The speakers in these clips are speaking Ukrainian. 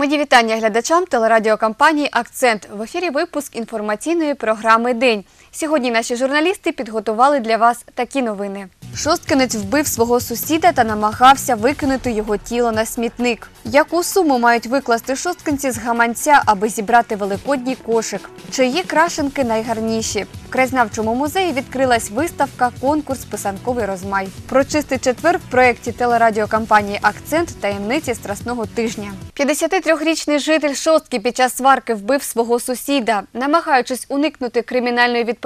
Мої вітання глядачам телерадіокампанії Акцент в ефірі випуск інформаційної програми День. Сьогодні наші журналісти підготували для вас такі новини. Шосткинець вбив свого сусіда та намагався викинути його тіло на смітник. Яку суму мають викласти шосткинці з гаманця, аби зібрати великодній кошик? Чиї крашенки найгарніші? В краєзнавчому музеї відкрилась виставка Конкурс Писанковий розмай. Про чистий четвер в проєкті телерадіокомпанії Акцент таємниці страсного тижня. 53-річний житель шостки під час сварки вбив свого сусіда. Намагаючись уникнути кримінальної відповідальності,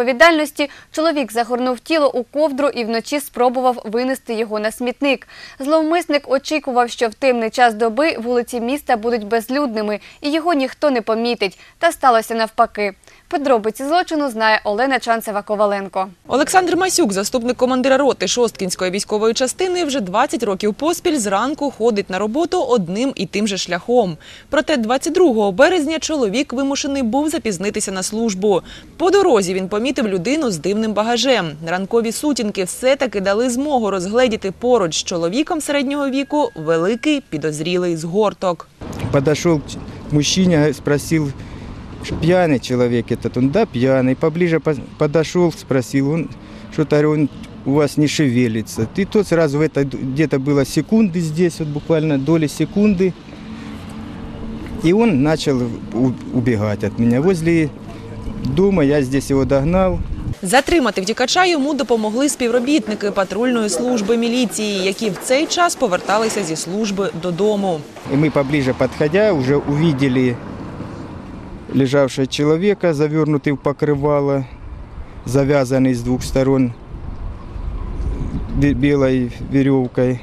чоловік загорнув тіло у ковдру і вночі спробував винести його на смітник. Зловмисник очікував, що в темний час доби вулиці міста будуть безлюдними і його ніхто не помітить. Та сталося навпаки. Подробиці злочину знає Олена Чанцева-Коваленко. Олександр Масюк, заступник командира роти Шосткінської військової частини, вже 20 років поспіль зранку ходить на роботу одним і тим же шляхом. Проте 22 березня чоловік вимушений був запізнитися на службу. По дорозі він помітив людину з дивним багажем. Ранкові сутінки все-таки дали змогу розгледіти поруч з чоловіком середнього віку великий підозрілий згорток. Подошел к мужчине, спросил, пьяный человек этот, он, да, пьяный. Поближе по- подошел, спросил, он, что-то говорю, он у вас не шевелится. Ты тот сразу в это, где-то было секунды здесь, вот буквально доли секунды. И он начал у- убегать от меня. Возле дома я здесь его догнал, Затримати втікача йому допомогли співробітники патрульної служби міліції, які в цей час поверталися зі служби додому. И мы поближе подходя уже увидели лежавшего человека, завернутый в покрывало, завязанный с двух сторон бе- белой веревкой.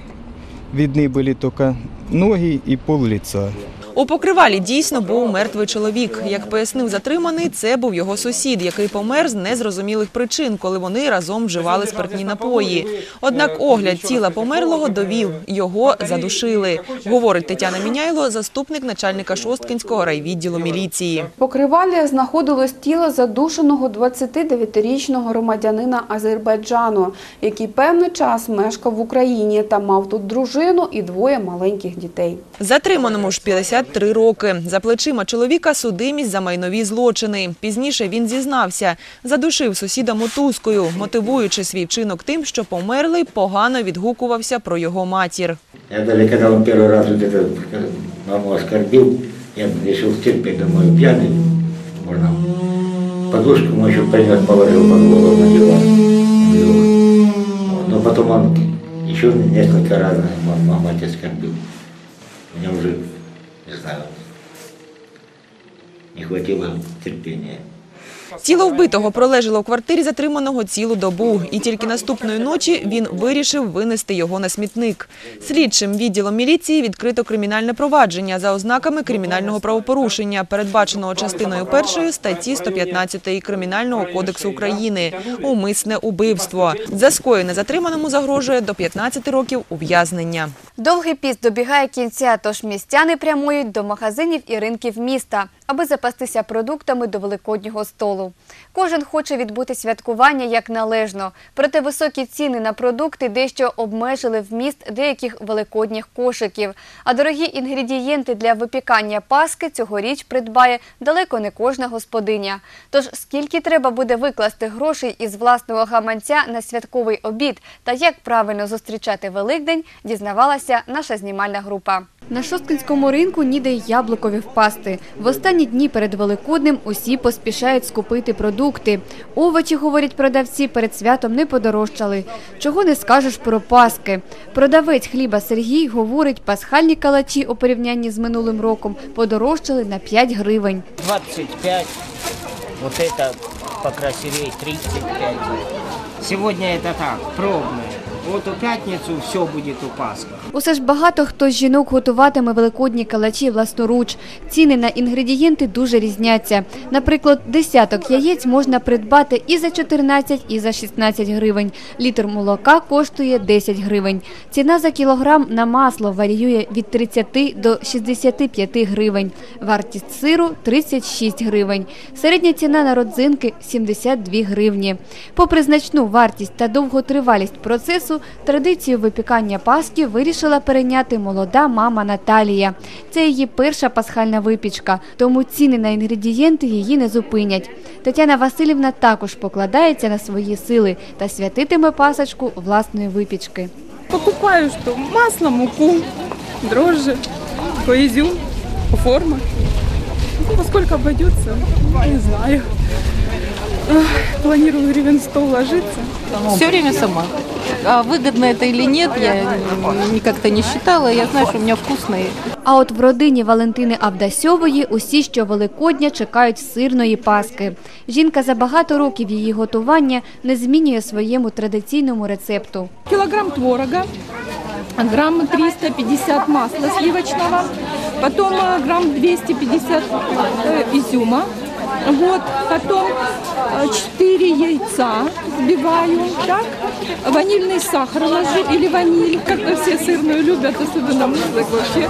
Видны были только ноги и пол лица. У покривалі дійсно був мертвий чоловік. Як пояснив затриманий, це був його сусід, який помер з незрозумілих причин, коли вони разом вживали спиртні напої. Однак огляд тіла померлого довів його задушили. Говорить Тетяна Міняйло, заступник начальника Шосткінського райвідділу міліції. Покривалі знаходилось тіло задушеного 29-річного громадянина Азербайджану, який певний час мешкав в Україні та мав тут дружину і двоє маленьких дітей. Затриманому ж 53 роки. За плечима чоловіка судимість за майнові злочини. Пізніше він зізнався, задушив сусіда мотузкою, мотивуючи свій вчинок тим, що померлий погано відгукувався про його матір. Я даже когда он первый раз вот это э, маму оскорбил, я решил терпеть, думаю, пьяный, можно подушку ему еще принес, положил под голову на диван. Вот. Но потом он еще несколько раз ма- ма- мать оскорбил. Меня уже, не знаю, не хватило терпения. Тіло вбитого пролежало в квартирі затриманого цілу добу, і тільки наступної ночі він вирішив винести його на смітник. Слідчим відділом міліції відкрито кримінальне провадження за ознаками кримінального правопорушення, передбаченого частиною першої статті 115 Кримінального кодексу України – умисне убивство. За скоєне затриманому загрожує до 15 років ув'язнення. Довгий піст добігає кінця, тож містяни прямують до магазинів і ринків міста, аби запастися продуктами до великоднього столу. Кожен хоче відбути святкування як належно, проте високі ціни на продукти дещо обмежили вміст деяких великодніх кошиків. А дорогі інгредієнти для випікання паски цьогоріч придбає далеко не кожна господиня. Тож скільки треба буде викласти грошей із власного гаманця на святковий обід та як правильно зустрічати Великдень, дізнавалася наша знімальна група. На Шосткинському ринку ніде й яблукові впасти. В останні дні перед Великоднем усі поспішають скупити продукти. Овочі, говорять продавці, перед святом не подорожчали. Чого не скажеш про паски. Продавець хліба Сергій говорить, пасхальні калачі у порівнянні з минулим роком подорожчали на 5 гривень. 25, вот это покрасивее 35. Сегодня это так, пробное. Вот у пятницу все будет у Пасхи. Усе ж багато хто з жінок готуватиме великодні калачі власноруч. Ціни на інгредієнти дуже різняться. Наприклад, десяток яєць можна придбати і за 14, і за 16 гривень. Літр молока коштує 10 гривень. Ціна за кілограм на масло варіює від 30 до 65 гривень. Вартість сиру – 36 гривень. Середня ціна на родзинки – 72 гривні. Попри значну вартість та довготривалість процесу, часу традицію випікання паски вирішила перейняти молода мама Наталія. Це її перша пасхальна випічка, тому ціни на інгредієнти її не зупинять. Тетяна Васильівна також покладається на свої сили та святитиме пасочку власної випічки. Покупаю что? Масло, муку, дрожжи, изюм, форма. Ну, во обойдется, не знаю. Планирую гривен 100 вложиться. Все время сама. А выгодно это или нет, я м, как-то не считала. Я знаю, что у меня вкусные. А от в родині Валентини Авдасьової усі що Великодня чекають сирної паски. Жінка за багато років її готування не змінює своєму традиційному рецепту. Килограмм творога, грамм 350 масла сливочного, потом э, грамм 250 э, изюма, вот, потом 4 яйца взбиваю, так, ванильный сахар ложу или ваниль, как-то все сырную любят, особенно мужик вообще,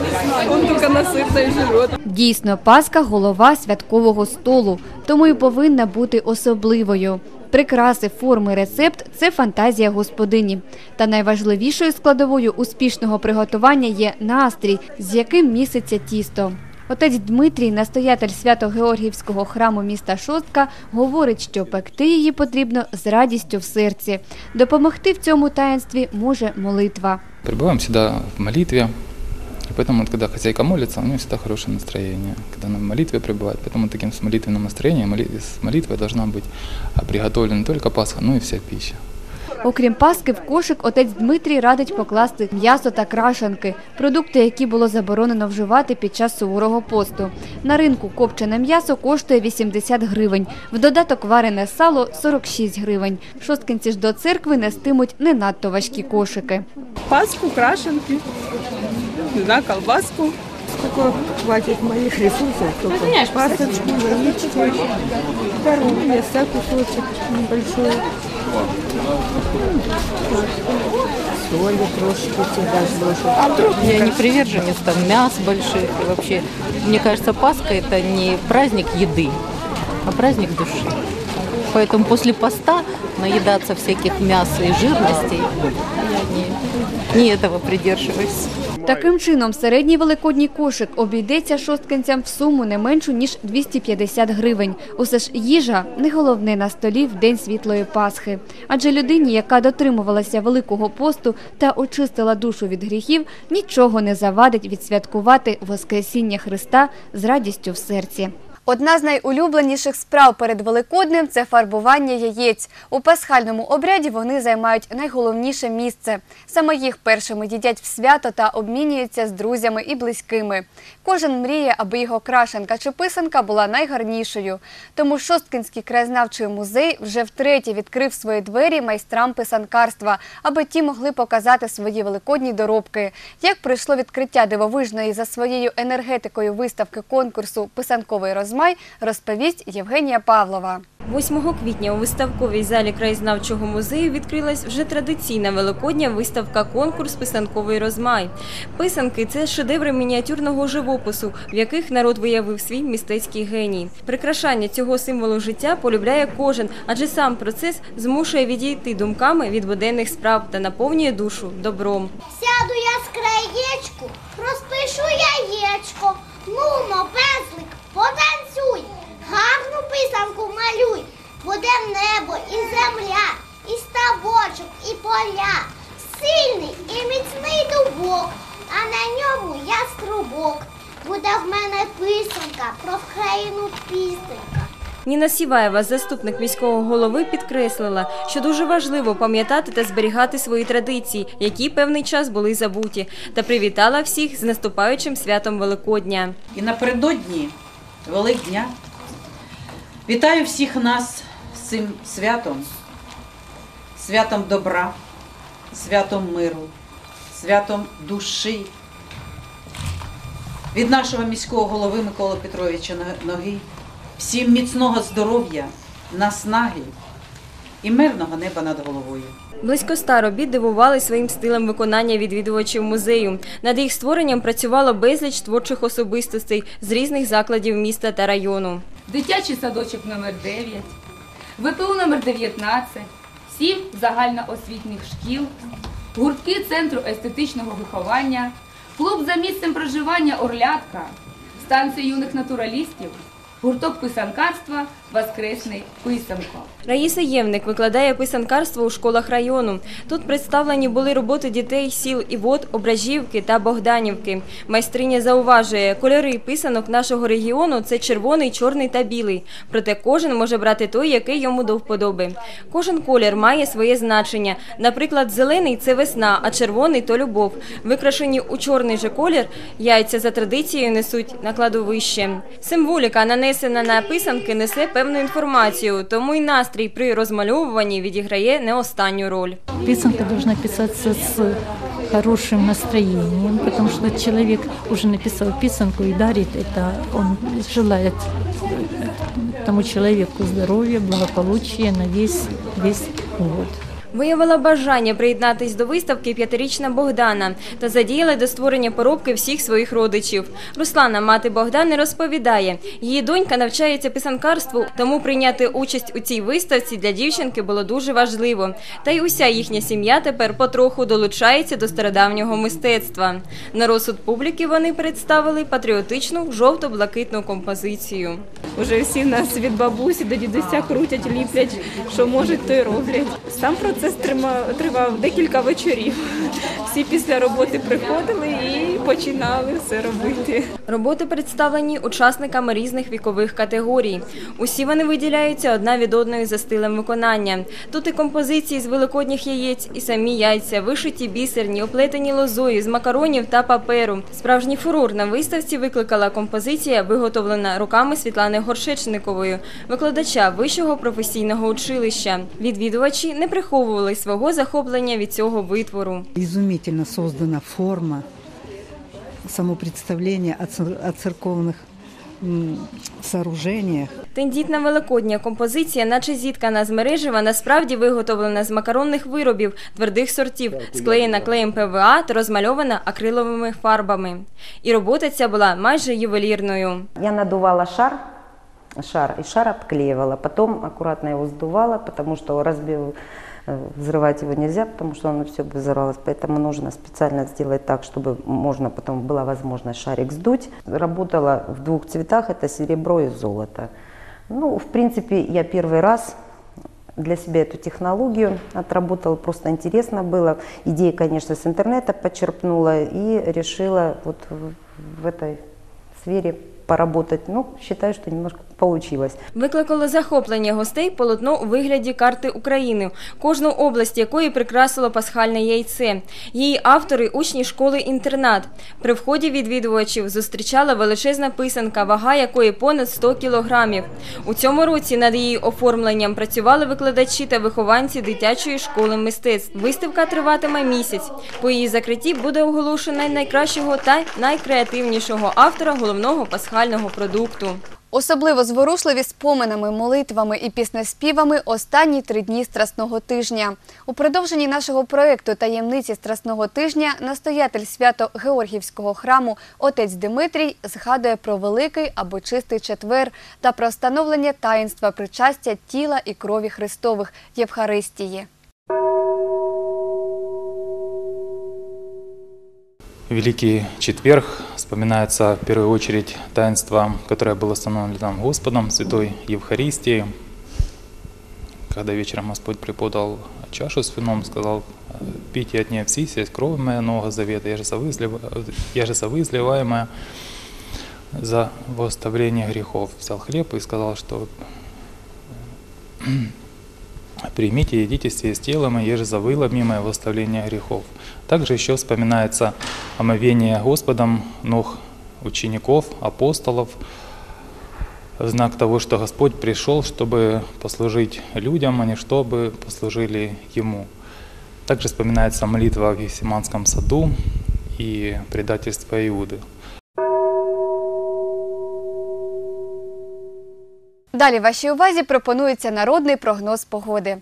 он только на сырной живет. Дійсно, паска – голова святкового столу, тому і повинна бути особливою. Прикраси, форми, рецепт – це фантазія господині. Та найважливішою складовою успішного приготування є настрій, з яким міситься тісто. Отець Дмитрій, настоятель Свято-Георгіївського храму міста Шостка, говорить, що пекти її потрібно з радістю в серці. Допомогти в цьому таїнстві може молитва. Пребываем всегда в молитве. И поэтому, вот, когда хозяйка молится, у нее всегда хорошее настроение, когда она в молитве пребывает. Поэтому таким с молитвенным настроением, моли- с молитвой должна быть а, приготовлена не только Пасха, но и вся пища. Окрім паски, в кошик отець Дмитрій радить покласти м'ясо та крашанки – продукти, які було заборонено вживати під час суворого посту. На ринку копчене м'ясо коштує 80 гривень, в додаток варене сало – 46 гривень. Шосткинці ж до церкви нестимуть не надто важкі кошики. Паску, крашенки, не знаю, колбаску. Сколько хватит моих ресурсов, только пасочку, яичко, пару мяса, кусочек небольшой. Соли трошки всегда сброшу. Я не приверженец там мяс больших и вообще. Мне кажется, Пасха это не праздник еды, а праздник души. Поэтому после поста наедаться всяких мяс и жирностей я не, не этого придерживаюсь. Таким чином, середній великодній кошик обійдеться шосткинцям в суму не меншу, ніж 250 гривень. Усе ж їжа – не головне на столі в День Світлої Пасхи. Адже людині, яка дотримувалася Великого посту та очистила душу від гріхів, нічого не завадить відсвяткувати Воскресіння Христа з радістю в серці. Одна з найулюбленіших справ перед Великоднем – це фарбування яєць. У пасхальному обряді вони займають найголовніше місце. Саме їх першими їдять в свято та обмінюються з друзями і близькими. Кожен мріє, аби його крашенка чи писанка була найгарнішою. Тому Шосткинський краєзнавчий музей вже втретє відкрив свої двері майстрам писанкарства, аби ті могли показати свої великодні доробки. Як пройшло відкриття дивовижної за своєю енергетикою виставки конкурсу «Писанковий розмай», розповість Євгенія Павлова. 8 квітня у виставковій залі краєзнавчого музею відкрилась вже традиційна великодня виставка конкурс писанковий розмай. Писанки це шедеври мініатюрного живопису, в яких народ виявив свій містецький геній. Прикрашання цього символу життя полюбляє кожен, адже сам процес змушує відійти думками від буденних справ та наповнює душу добром. Сяду я з краєчку, розпишу яєчко, нумо, песлик, потанцюй, гарну писанку малюй, буде небо і земля, і ставочок, і поля, сильний і міцний дубок, а на ньому яструбок. Буде в мене писанка про країну пісенька. Ніна Сіваєва, заступник міського голови, підкреслила, що дуже важливо пам'ятати та зберігати свої традиції, які певний час були забуті, та привітала всіх з наступаючим святом Великодня. І напередодні Великдня вітаю всіх нас з цим святом, святом добра, святом миру, святом душі. Від нашого міського голови Миколи Петровича Ноги всім міцного здоров'я, наснаги і мирного неба над головою. Близько ста робіт дивували своїм стилем виконання відвідувачів музею. Над їх створенням працювало безліч творчих особистостей з різних закладів міста та району. Дитячий садочок номер 9 ВПУ номер 19 сім загальноосвітніх шкіл, гуртки Центру естетичного виховання, клуб за місцем проживання Орлятка, станція юних натуралістів, гурток писанкарства Воскресний писанко. Раїса Євник викладає писанкарство у школах району. Тут представлені були роботи дітей сіл Івот, Ображівки та Богданівки. Майстриня зауважує, кольори писанок нашого регіону це червоний, чорний та білий. Проте кожен може брати той, який йому до вподоби. Кожен колір має своє значення. Наприклад, зелений це весна, а червоний то любов. Викрашені у чорний же колір яйця за традицією несуть на кладовище. Символіка, нанесена на писанки, несе певну інформацію, тому й настрій при розмальовуванні відіграє не останню роль. Писанка повинна писатися з хорошим настроєнням, тому що чоловік уже написав писанку і дарить та он желає тому чоловіку здоров'я, благополуччя на весь, весь год. Виявила бажання приєднатись до виставки п'ятирічна Богдана та задіяла до створення поробки всіх своїх родичів. Руслана, мати Богдани, розповідає, її донька навчається писанкарству, тому прийняти участь у цій виставці для дівчинки було дуже важливо. Та й уся їхня сім'я тепер потроху долучається до стародавнього мистецтва. На розсуд публіки вони представили патріотичну жовто-блакитну композицію. Уже всі нас від бабусі до дідуся крутять, ліплять, що можуть, то й роблять. Сам процес трима- тривав декілька вечорів. Всі після роботи приходили і починали все робити. Роботи представлені учасниками різних вікових категорій. Усі вони виділяються одна від одної за стилем виконання. Тут і композиції з великодніх яєць, і самі яйця, вишиті бісерні, оплетені лозою з макаронів та паперу. Справжній фурор на виставці викликала композиція, виготовлена руками Світлани Горшечникової, викладача вищого професійного училища. Відвідувачі не приховували свого захоплення від цього витвору. Изумительно создана форма, само представление о, цер- о церковных сооружениях. Тендітна великодня композиція, наче зіткана з мережева, насправді виготовлена з макаронних виробів твердих сортів, склеєна клеєм ПВА та розмальована акриловими фарбами. І робота ця була майже ювелірною. Я надувала шар, шар, и шар обклеивала. Потом аккуратно его сдувала, потому что разбил, э, взрывать его нельзя, потому что оно все взорвалось. Поэтому нужно специально сделать так, чтобы можно потом была возможность шарик сдуть. Работала в двух цветах, это серебро и золото. Ну, в принципе, я первый раз для себя эту технологию отработала, просто интересно было. Идеи, конечно, с интернета почерпнула и решила вот в этой сфере поработать. Ну, считаю, что немножко получилось. Викликало захоплення гостей полотно у вигляді карти України, кожну область якої прикрасило пасхальне яйце. Її автори – учні школи-інтернат. При вході відвідувачів зустрічала величезна писанка, вага якої понад 100 кілограмів. У цьому році над її оформленням працювали викладачі та вихованці дитячої школи мистецтв. Виставка триватиме місяць. По її закритті буде оголошено найкращого та найкреативнішого автора головного пасхального продукту. Особливо зворушливі споминами, молитвами і піснеспівами останні три дні Страсного тижня. У продовженні нашого проєкту таємниці Страсного тижня настоятель свято-Георгівського храму отець Димитрій згадує про великий або чистий четвер та про встановлення таїнства причастя тіла і крові Христових Євхаристії. Великий четверг вспоминается в первую очередь таинство, которое было установлено Господом, Святой Евхаристии. Когда вечером Господь преподал чашу с вином, сказал, пейте от нее все, есть кровь моя Нового Завета, я же совызлива- я же совызливаемая за восставление грехов. Взял хлеб и сказал, что Примите, едите все из тела мое, еже за выломимое восставление грехов. Также еще вспоминается омовение Господом ног учеников, апостолов, в знак того, что Господь пришел, чтобы послужить людям, а не чтобы послужили Ему. Также вспоминается молитва в Гефсиманском саду и предательство Иуды. Далі вашій увазі пропонується народний прогноз погоди.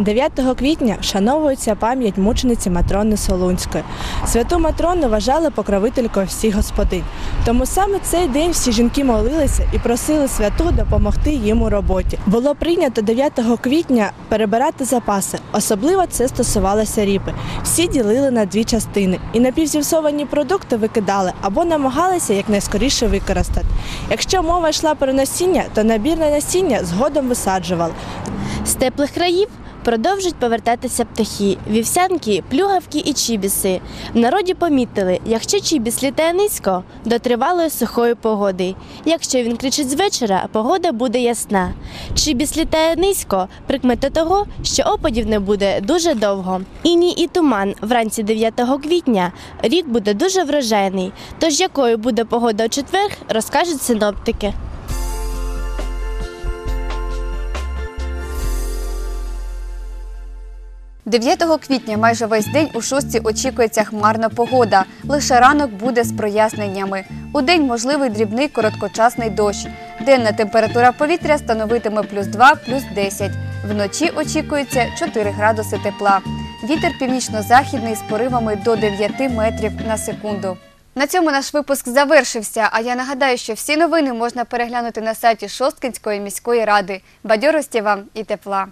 9 квітня вшановується пам'ять мучениці Матрони Солунської. Святу Матрону вважали покровителькою всіх господинь. Тому саме цей день всі жінки молилися і просили святу допомогти їм у роботі. Було прийнято 9 квітня перебирати запаси. Особливо це стосувалося ріпи. Всі ділили на дві частини і напівзіпсовані продукти викидали або намагалися якнайскоріше використати. Якщо мова йшла про насіння, то набірне насіння згодом висаджували. З теплих країв продовжують повертатися птахи, вівсянки, плюгавки і чібіси. В народі помітили, якщо чібіс літає низько, до тривалої сухої погоди. Якщо він кричить з вечора, погода буде ясна. Чібіс літає низько, прикмета того, що опадів не буде дуже довго. Іній і туман вранці 9 квітня рік буде дуже врожайний. Тож якою буде погода у четвер, розкажуть синоптики. – 9 квітня майже весь день у шостці очікується хмарна погода. Лише ранок буде з проясненнями. У день можливий дрібний короткочасний дощ. Денна температура повітря становитиме плюс 2, плюс 10. Вночі очікується 4 градуси тепла. Вітер північно-західний з поривами до 9 метрів на секунду. На цьому наш випуск завершився. А я нагадаю, що всі новини можна переглянути на сайті Шосткинської міської ради. Бадьорості вам і тепла.